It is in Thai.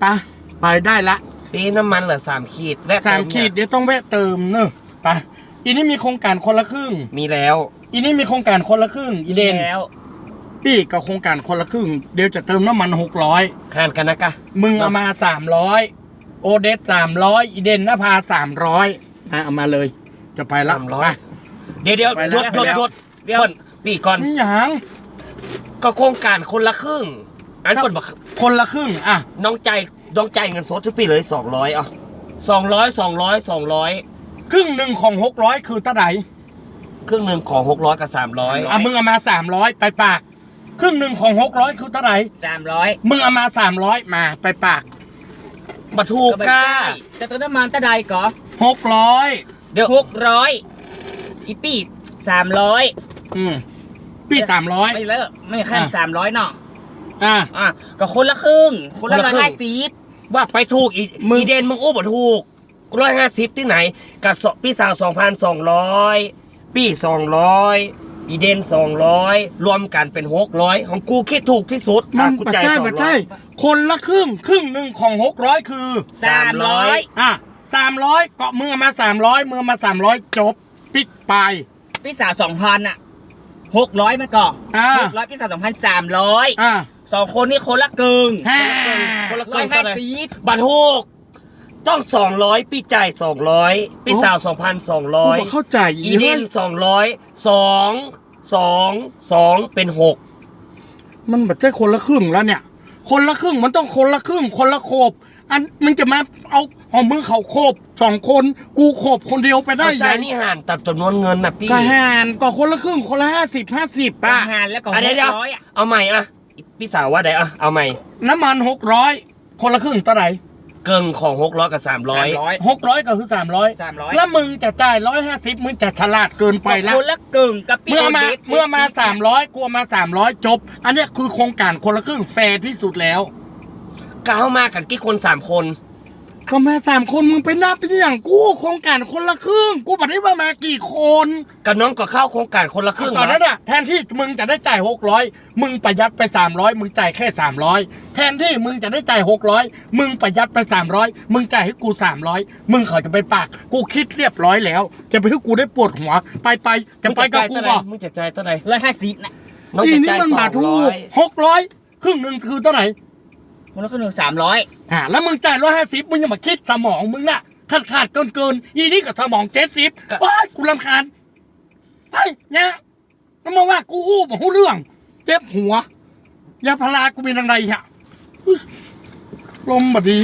ไปะไปได้ละปีน้ำมันเหลือสามขีดแวะสามเติขีดเนี่ยเดี๋ยวต้องแวะเติมเนอะไปอีนี่มีโครงการคนละครึ่ง มีแล้วอีนี่มีโครงการคนละครึ่งอีเดนแล้วพี่กับโครงการคนละครึ่ง เดี๋ยวจะเติมน้ำมันหกร้อยห่านกันนะกะมึงเอามาสามร้อยโอเดสสามร้อยอีเดนนภาสามร้อยนะเอามาเลย จะไปละสามร้อยเดี๋ยวเดี๋ยวไปหแล้ยุวดหยุดไปแล้วหยุดเดี๋ยวปีก่อนนี่หยังก็โครงการคนละครึ่ง อันครับคนบอกคนละครึ่งอะน้องใจน้องใจายเงินสดทุกปีเลยสองร้อยอะสองร้อยสองร้อยสองร้อยครึ่งหนึ่งของหกร้อยคือเท่าไหร่ครึ่งหนึ่งของหกร้อยกับสามร้อยอะมึงเอามาสามร้อยไปปาก ครึ่งหนึ่งของหกร้อยคือเท่าไหร่สามร้อยมึงเอามาสามร้อยมาไปปากมาถูกก้าจะตัวน้ำมันตะใดก่อหกร้อยเดี๋ยวหกร้อยอีปีสามร้อยอืมพี่สามร้อยไม่เลอะไม่ขั้นอะสามร้อยเนาะ อะอะก็คนละครึ่ง คนละร้อยห้าสิบว่าไปถูกอีมึง อีเดนมึงอู้บ่ถูกร้อยห้าสิบที่ไหนกับสปีสาวสองพันสองร้อยปีสองร้อยอีเดนสองร้อยรวมกันเป็นหกร้อยของกูคิดถูกที่สุดมันอะกูปัจจ่ายจัยสองปัจร้จัอยยคนละครึ่งครึ่งหนึ่งของหกร้อยคือ สามร้อยอะสามร้อยเกาะมือมาสามร้อยมือมาสามร้อยจบ ปิดไป พี่สาวสองพันอะหกร้อยมาก่อนอ่า หกร้อยพี่สาวสองพันสามร้อยอะ สองคนนี่คนละกึ่งห้าคนละร้เกิอยนห้าเท่าไหร่สิบบัตรถูกต้องสองร้อยปีจ่ายสองร้อยปีสาวสองพันสองกูร้อยบอกเข้าใจอีเดนสองร้อยสองสองสองเป็นหกมันแบบใช่คนละครึ่งแล้วเนี่ย คนละครึ่งมันต้องคนละครึ่ง คนละโคบ อันมึงจะมาเอาเอามึงเขาโคบสองคน กูโคบคนเดียวไปได้เข้าใจยังนี่ห่านตัดจำนวนเงินนะพี่ก็หารก็คนละครึ่งคนละห้าสิบห้าสิบอาป่ะหารแล้วก็หอะเดี๋ยวกเดี๋ยวร้อยอะเอาใหม่อะ พี่สาวว่าไดอะเอาใหม่ น้ำมันหกร้อยคนละครึ่งเท่าไหร่เกิงของหกร้อยกับสามร้อยสามร้อยหกร้อยก็คือสามร้อยสามร้อยแล้วมึงจะจ่ายร้อยห้าสิบมึงจะฉลาดเกินไปละคนละกึ่งกับพี่เมื่อมาโดสเมื่อมาสามร้อยกลัวมาสามร้อยจบ อันเนี้ยคือโครงการคนละครึ่งแฟร์ที่สุดแล้วก้าวมากันกี่คนสามคน ก็มาสามคนมึงไปนับเป็นอย่างกูโครงการคนละครึ่ง กูบอกได้ว่ามากี่คนกับน้องก็เข้าโครงการคนละครึ่งตอนนั้นนะอะแทนที่มึงจะได้จ่ายหกร้อยมึงประหยัดไปสามร้อยมึงจ่ายแค่สามร้อยแทนที่มึงจะได้จ่ายหกร้อยมึงประหยัดไปสามร้อยมึงจ่ายให้กูสามร้อยมึงเขาจะไปปากกูคิดเรียบร้อยแล้ว จะไปให้กูได้ปวดหัว ไปไปจะไปกับกูมึงจะจ่ายเท่าไหร่บอกมึงจะจ่ายเท่าไหร่ร้อยห้าสิบนะน้องอีจะนี่จ่ายมันสบาองทถูร้อกยหกร้อยครึ่งหนึ่งคือเท่าไหร่ คนละครึ่งหนึ่งสามร้อยอ่าแล้วมึงจ่ายร้อยห้าสิบมึงยังมาคิดสมองมึงน่ะขาดขาดเกินเกินอีนี่กับสมองเจ็ดสิบว้ายกูรำคาญไอ้เนี่ยแล้วมาว่ากูอู้บอกหูเรื่อง เจ็บหัว ยาพารากูเป็นอะไรฮะอุ๊ยลมบดี